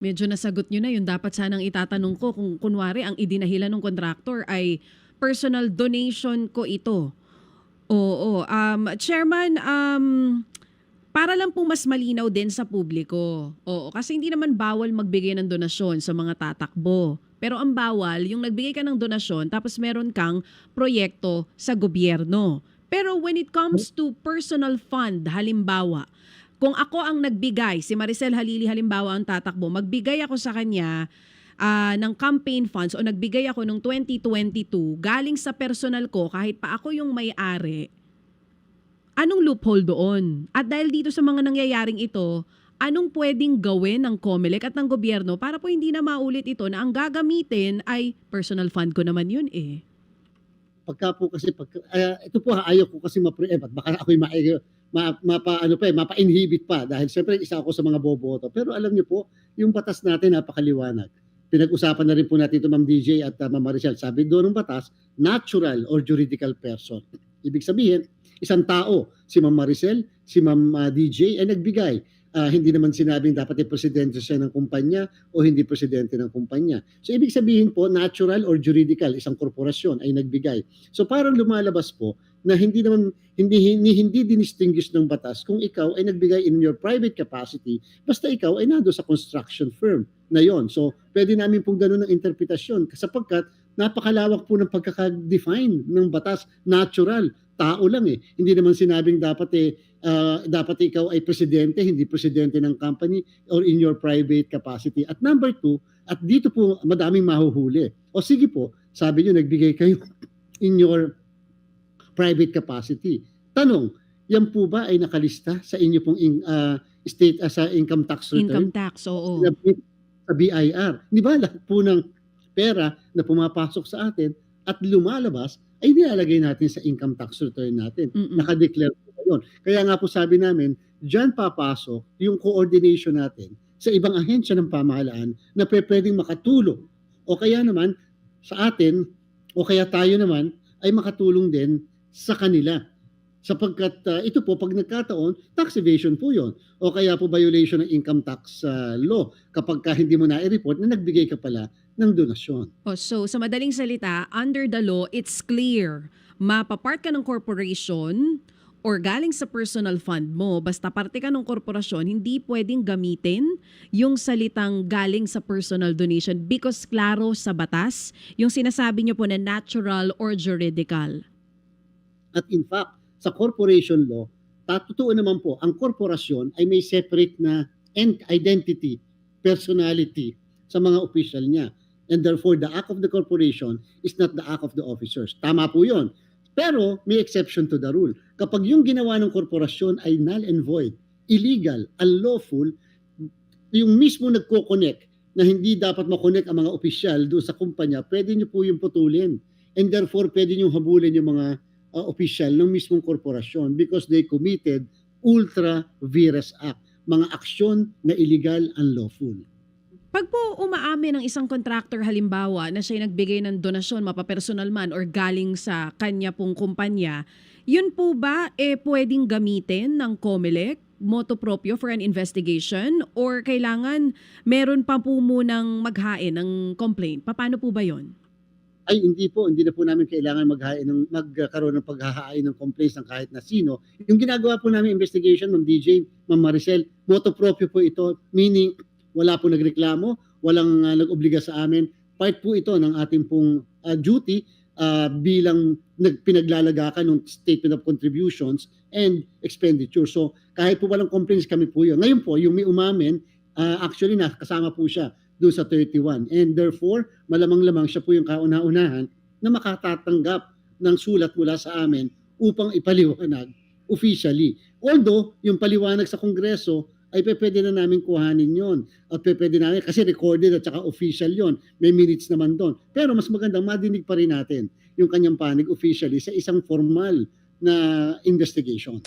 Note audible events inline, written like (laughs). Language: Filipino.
Medyo nasagot nyo na yung dapat sanang itatanong ko kung kunwari ang idinahilan ng contractor ay personal donation ko ito. Oo. Um, Chairman, um, para lang po mas malinaw din sa publiko. Oo, kasi hindi naman bawal magbigay ng donasyon sa mga tatakbo. Pero ang bawal, yung nagbigay ka ng donasyon tapos meron kang proyekto sa gobyerno. Pero when it comes to personal fund, halimbawa, kung ako ang nagbigay, si Maricel Halili halimbawa ang tatakbo, magbigay ako sa kanya ah, ng campaign funds o nagbigay ako ng 2022 galing sa personal ko kahit pa ako yung may-ari, anong loophole doon? At dahil dito sa mga nangyayaring ito, anong pwedeng gawin ng COMELEC at ng gobyerno para po hindi na maulit ito na ang gagamitin ay personal fund ko naman yun eh. pagka po kasi pag ah, ito po ha, ayaw ko kasi ma-preempt at baka ako'y ma, ma, mapa ano pa eh, mapa-inhibit pa dahil syempre isa ako sa mga boboto. Pero alam niyo po, yung batas natin napakaliwanag. Pinag-usapan na rin po natin ito Ma'am DJ at uh, Ma'am Maricel. Sabi doon ng batas, natural or juridical person. Ibig sabihin, isang tao, si Ma'am Maricel, si Ma'am ah, DJ ay nagbigay. Ah, hindi naman sinabing dapat ay presidente siya ng kumpanya o hindi presidente ng kumpanya. So ibig sabihin po, natural or juridical, isang korporasyon ay nagbigay. So parang lumalabas po na hindi naman hindi hindi, hindi dinistinguish ng batas kung ikaw ay nagbigay in your private capacity basta ikaw ay nando sa construction firm na yon. So pwede namin pong ganun ng interpretasyon sapagkat napakalawak po ng pagkaka-define ng batas, natural, tao lang eh. Hindi naman sinabing dapat eh ah, dapat ikaw ay presidente, hindi presidente ng company or in your private capacity. At number two, at dito po madaming mahuhuli. O sige po, sabi nyo nagbigay kayo (laughs) in your private capacity. Tanong, yan po ba ay nakalista sa inyo pong in- ah, state ah, sa income tax return? Income tax, oo. Sa BIR. Di ba lahat po ng pera na pumapasok sa atin at lumalabas ay nilalagay natin sa income tax return natin. Mm-mm. Nakadeclare po yun. Kaya nga po sabi namin, dyan papasok yung coordination natin sa ibang ahensya ng pamahalaan na pwedeng makatulong. O kaya naman sa atin, o kaya tayo naman ay makatulong din sa kanila. Sapagkat ah, ito po, pag nagkataon, tax evasion po yon O kaya po violation ng income tax ah, law kapag ka hindi mo na-report na nagbigay ka pala ng donasyon. Oh, so, sa madaling salita, under the law, it's clear. Mapapart ka ng corporation or galing sa personal fund mo, basta parte ka ng korporasyon, hindi pwedeng gamitin yung salitang galing sa personal donation because klaro sa batas, yung sinasabi niyo po na natural or juridical. At in fact, sa corporation law, totoo naman po, ang korporasyon ay may separate na ent- identity, personality sa mga official niya. And therefore, the act of the corporation is not the act of the officers. Tama po yun. Pero may exception to the rule. Kapag yung ginawa ng korporasyon ay null and void, illegal, unlawful, yung mismo nagko-connect na hindi dapat makonect ang mga opisyal doon sa kumpanya, pwede nyo po yung putulin. And therefore, pwede nyo habulin yung mga uh, opisyal ng mismong korporasyon because they committed ultra vires act, mga aksyon na illegal, unlawful. Pag po umaamin ng isang contractor halimbawa na siya nagbigay ng donasyon, mapapersonal man or galing sa kanya pong kumpanya, yun po ba eh pwedeng gamitin ng COMELEC, moto proprio for an investigation or kailangan meron pa po munang maghain ng complaint? Paano po ba yon? Ay, hindi po. Hindi na po namin kailangan maghain ng, magkaroon ng paghahain ng complaints ng kahit na sino. Yung ginagawa po namin investigation, Ma'am DJ, Ma'am Maricel, moto proprio po ito. Meaning, wala po nagreklamo, walang uh, nag-obliga sa amin. Part po ito ng ating pong uh, duty uh, bilang nagpinaglalaga ng statement of contributions and expenditure. So, kahit po walang complaints kami po yun. Ngayon po, yung may umamin, uh, actually nakasama po siya doon sa 31. And therefore, malamang-lamang siya po yung kauna-unahan na makatatanggap ng sulat mula sa amin upang ipaliwanag officially. Although, yung paliwanag sa Kongreso ay pwede na namin kuhanin yon at pwede namin kasi recorded at saka official yon may minutes naman doon pero mas magandang madinig pa rin natin yung kanyang panig officially sa isang formal na investigation